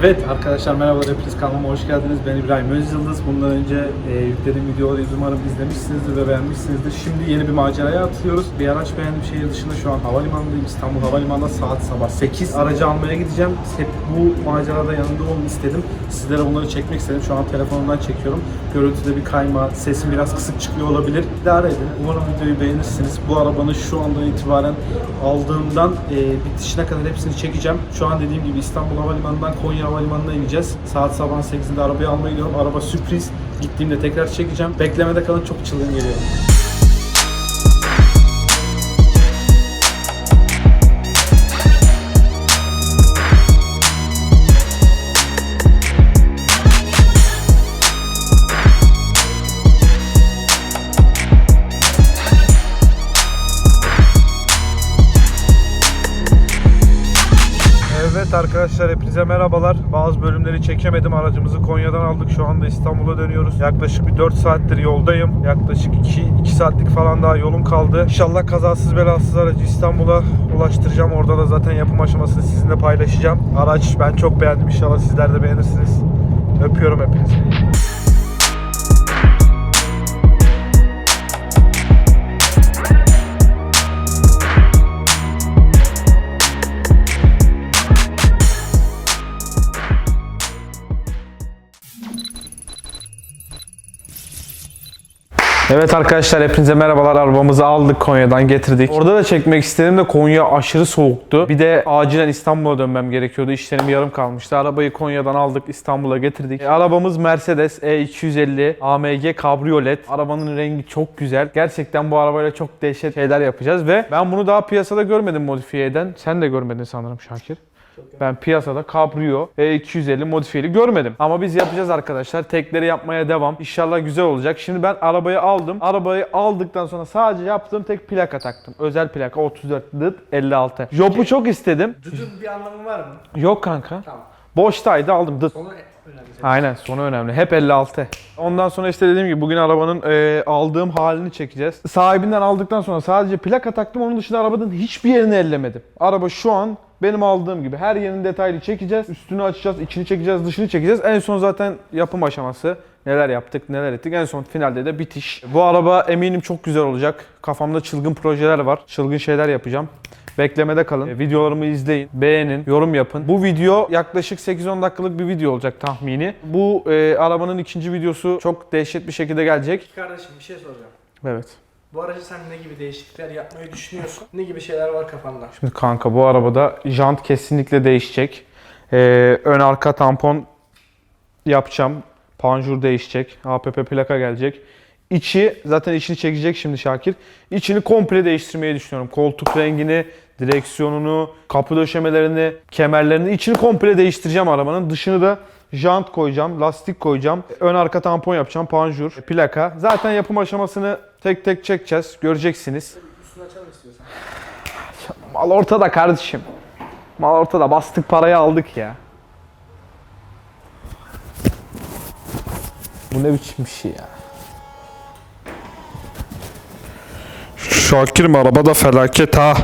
Evet arkadaşlar merhaba hepiniz kanalıma hoş geldiniz. Ben İbrahim Özyıldız. Bundan önce e, yüklediğim videoları umarım izlemişsinizdir ve beğenmişsinizdir. Şimdi yeni bir maceraya atılıyoruz. Bir araç beğendim şehir dışında şu an havalimanındayım. İstanbul Havalimanı'nda saat sabah 8. Aracı almaya gideceğim. Hep bu macerada yanında olun istedim. Sizlere onları çekmek istedim. Şu an telefonumdan çekiyorum. Görüntüde bir kayma, sesim biraz kısık çıkıyor olabilir. İdare edin. Umarım videoyu beğenirsiniz. Bu arabanın şu andan itibaren aldığımdan e, bitişine kadar hepsini çekeceğim. Şu an dediğim gibi İstanbul Havalimanı'ndan Konya Havalimanı'na ineceğiz. Saat sabah 8'inde arabayı almaya gidiyorum. Araba sürpriz. Gittiğimde tekrar çekeceğim. Beklemede kalın çok çılgın geliyor. Evet arkadaşlar hepinize merhabalar. Bazı bölümleri çekemedim. Aracımızı Konya'dan aldık. Şu anda İstanbul'a dönüyoruz. Yaklaşık bir 4 saattir yoldayım. Yaklaşık 2, 2 saatlik falan daha yolum kaldı. İnşallah kazasız belasız aracı İstanbul'a ulaştıracağım. Orada da zaten yapım aşamasını sizinle paylaşacağım. Araç ben çok beğendim. İnşallah sizler de beğenirsiniz. Öpüyorum hepinizi. Evet arkadaşlar hepinize merhabalar. Arabamızı aldık Konya'dan getirdik. Orada da çekmek istedim de Konya aşırı soğuktu. Bir de acilen İstanbul'a dönmem gerekiyordu. İşlerim yarım kalmıştı. Arabayı Konya'dan aldık İstanbul'a getirdik. E, arabamız Mercedes E250 AMG Cabriolet. Arabanın rengi çok güzel. Gerçekten bu arabayla çok dehşet şeyler yapacağız ve ben bunu daha piyasada görmedim modifiye eden. Sen de görmedin sanırım Şakir. Ben piyasada Cabrio E250 modifiyeli görmedim. Ama biz yapacağız arkadaşlar. Tekleri yapmaya devam. İnşallah güzel olacak. Şimdi ben arabayı aldım. Arabayı aldıktan sonra sadece yaptığım tek plaka taktım. Özel plaka 34 dıt 56. Jop'u çok istedim. Düdün bir anlamı var mı? Yok kanka. Tamam. Boştaydı aldım dıt. Önemli. Aynen sonu önemli. Hep 56. Ondan sonra işte dediğim gibi bugün arabanın e, aldığım halini çekeceğiz. Sahibinden aldıktan sonra sadece plaka taktım. Onun dışında arabanın hiçbir yerini ellemedim. Araba şu an benim aldığım gibi her yerini detaylı çekeceğiz. Üstünü açacağız, içini çekeceğiz, dışını çekeceğiz. En son zaten yapım aşaması. Neler yaptık, neler ettik. En son finalde de bitiş. Bu araba eminim çok güzel olacak. Kafamda çılgın projeler var. Çılgın şeyler yapacağım. Beklemede kalın. E, Videolarımı izleyin, beğenin, yorum yapın. Bu video yaklaşık 8-10 dakikalık bir video olacak tahmini. Bu e, arabanın ikinci videosu çok dehşet bir şekilde gelecek. Kardeşim bir şey soracağım. Evet. Bu aracı sen ne gibi değişiklikler yapmayı düşünüyorsun? Ne gibi şeyler var kafanda? Şimdi kanka bu arabada jant kesinlikle değişecek. E, ön arka tampon yapacağım. Panjur değişecek. APP plaka gelecek. İçi zaten içini çekecek şimdi Şakir. İçini komple değiştirmeyi düşünüyorum. Koltuk rengini, direksiyonunu, kapı döşemelerini, kemerlerini, içini komple değiştireceğim arabanın. Dışını da jant koyacağım, lastik koyacağım. Ön arka tampon yapacağım, panjur, plaka. Zaten yapım aşamasını tek tek çekeceğiz. Göreceksiniz. Üstünü açalım istiyorsan. Mal ortada kardeşim. Mal ortada. Bastık parayı aldık ya. Bu ne biçim bir şey ya. Şakir'im araba da felaket ha.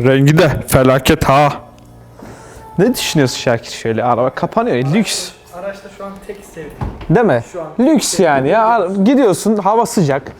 Rengi de felaket ha. Ne düşünüyorsun Şakir şöyle araba kapanıyor lüks. Araçta şu an tek sevdiğim. Değil mi? Şu an. Lüks yani ya. Gidiyorsun hava sıcak.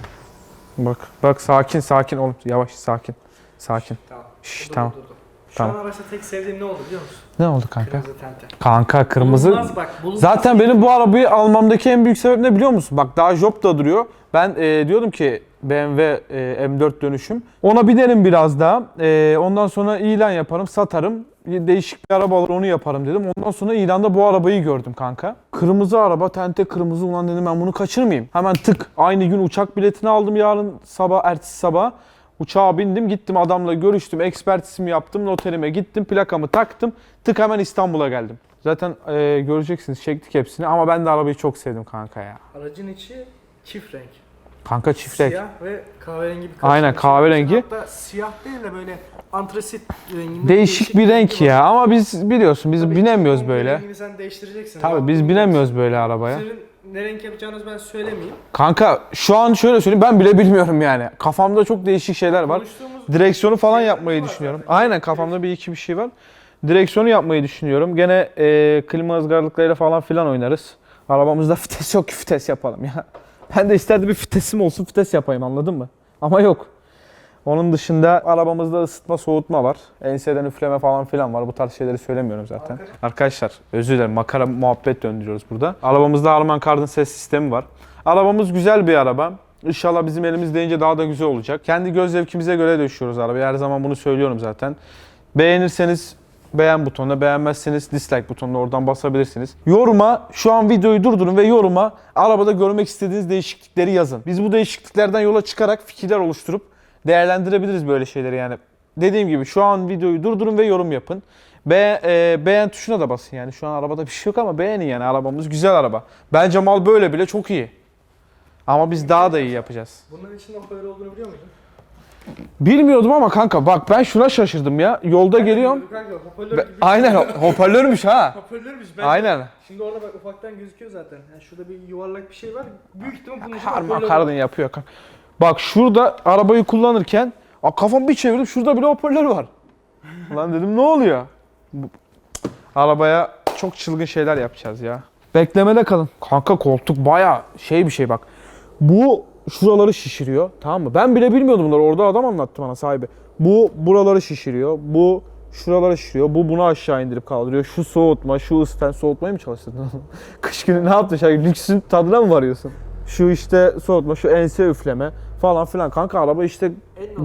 Bak bak sakin sakin oğlum yavaş sakin. Sakin. Tamam. Şş, Dur, tamam. dur, dur, dur. Şu Tamam. an araçta tek sevdiğim ne oldu biliyor musun? Ne oldu kanka? Kırmızı tente. Kanka kırmızı. Bulunmaz bak. Bulunmaz. Zaten benim bu arabayı almamdaki en büyük sebep ne biliyor musun? Bak daha Job da duruyor. Ben e, diyordum ki BMW e, M4 dönüşüm. Ona binerim biraz daha. E, ondan sonra ilan yaparım, satarım. Değişik bir araba alır onu yaparım dedim. Ondan sonra ilanda bu arabayı gördüm kanka. Kırmızı araba, tente kırmızı ulan dedim ben bunu kaçırmayayım. Hemen tık aynı gün uçak biletini aldım yarın sabah, ertesi sabah. Uçağa bindim gittim adamla görüştüm ekspertizimi yaptım noterime gittim plakamı taktım tık hemen İstanbul'a geldim. Zaten e, göreceksiniz çektik hepsini ama ben de arabayı çok sevdim kanka ya. Aracın içi çift renk. Kanka çift renk. Siyah ve kahverengi bir Aynen, kahverengi. Hatta siyah değil de böyle antrasit renginde. Değişik bir renk var. ya ama biz biliyorsun biz Tabii binemiyoruz böyle. Rengini sen değiştireceksin. Tabii biz binemiyoruz böyle arabaya. Sizin ne renk yapacağınızı ben söylemeyeyim. Kanka şu an şöyle söyleyeyim ben bile bilmiyorum yani. Kafamda çok değişik şeyler var. Direksiyonu falan şeyler yapmayı düşünüyorum. zaten. Aynen kafamda bir iki bir şey var. Direksiyonu yapmayı düşünüyorum. Gene e, klima ızgaralıklarıyla falan filan oynarız. Arabamızda vites yok ki vites yapalım ya. Ben de isterdim bir vitesim olsun vites yapayım anladın mı? Ama yok. Onun dışında arabamızda ısıtma soğutma var. Enseden üfleme falan filan var. Bu tarz şeyleri söylemiyorum zaten. Arkadaşlar özür dilerim makara muhabbet döndürüyoruz burada. Arabamızda Harman Kardon ses sistemi var. Arabamız güzel bir araba. İnşallah bizim elimiz deyince daha da güzel olacak. Kendi göz zevkimize göre döşüyoruz arabayı. Her zaman bunu söylüyorum zaten. Beğenirseniz beğen butonuna, beğenmezseniz dislike butonuna oradan basabilirsiniz. Yoruma, şu an videoyu durdurun ve yoruma arabada görmek istediğiniz değişiklikleri yazın. Biz bu değişikliklerden yola çıkarak fikirler oluşturup değerlendirebiliriz böyle şeyleri yani. Dediğim gibi şu an videoyu durdurun ve yorum yapın. Be e, beğen tuşuna da basın yani. Şu an arabada bir şey yok ama beğenin yani arabamız güzel araba. Bence mal böyle bile çok iyi. Ama biz daha da iyi yapacağız. Bunların içinde hoparlör olduğunu biliyor muydun? Bilmiyordum ama kanka bak ben şuna şaşırdım ya. Yolda geliyorum. Kanka hoparlör Be- gibi. Aynen hoparlörmüş ha. Hoparlörmüş. Ben Aynen. Şimdi orada bak ufaktan gözüküyor zaten. Yani şurada bir yuvarlak bir şey var. Büyük ihtimal bunun için Harman hoparlör. kardın yapıyor kanka. Bak şurada arabayı kullanırken a, kafamı bir çevirdim şurada bile hoparlör var. Lan dedim ne oluyor? Bu- Arabaya çok çılgın şeyler yapacağız ya. Beklemede kalın. Kanka koltuk baya şey bir şey bak. Bu şuraları şişiriyor tamam mı? Ben bile bilmiyordum bunları. Orada adam anlattı bana sahibi. Bu buraları şişiriyor. Bu şuraları şişiriyor. Bu bunu aşağı indirip kaldırıyor. Şu soğutma, şu ısıtan soğutmayı mı çalıştırdın? Kış günü ne yaptın? Şey, lüksün tadına mı varıyorsun? Şu işte soğutma, şu ense üfleme falan filan. Kanka araba işte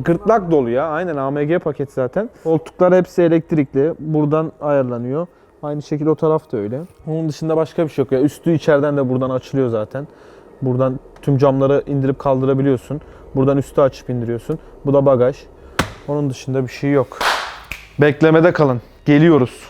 gırtlak dolu ya. Aynen AMG paket zaten. Koltuklar hepsi elektrikli. Buradan ayarlanıyor. Aynı şekilde o taraf da öyle. Onun dışında başka bir şey yok ya. Üstü içeriden de buradan açılıyor zaten. Buradan tüm camları indirip kaldırabiliyorsun. Buradan üstü açıp indiriyorsun. Bu da bagaj. Onun dışında bir şey yok. Beklemede kalın. Geliyoruz.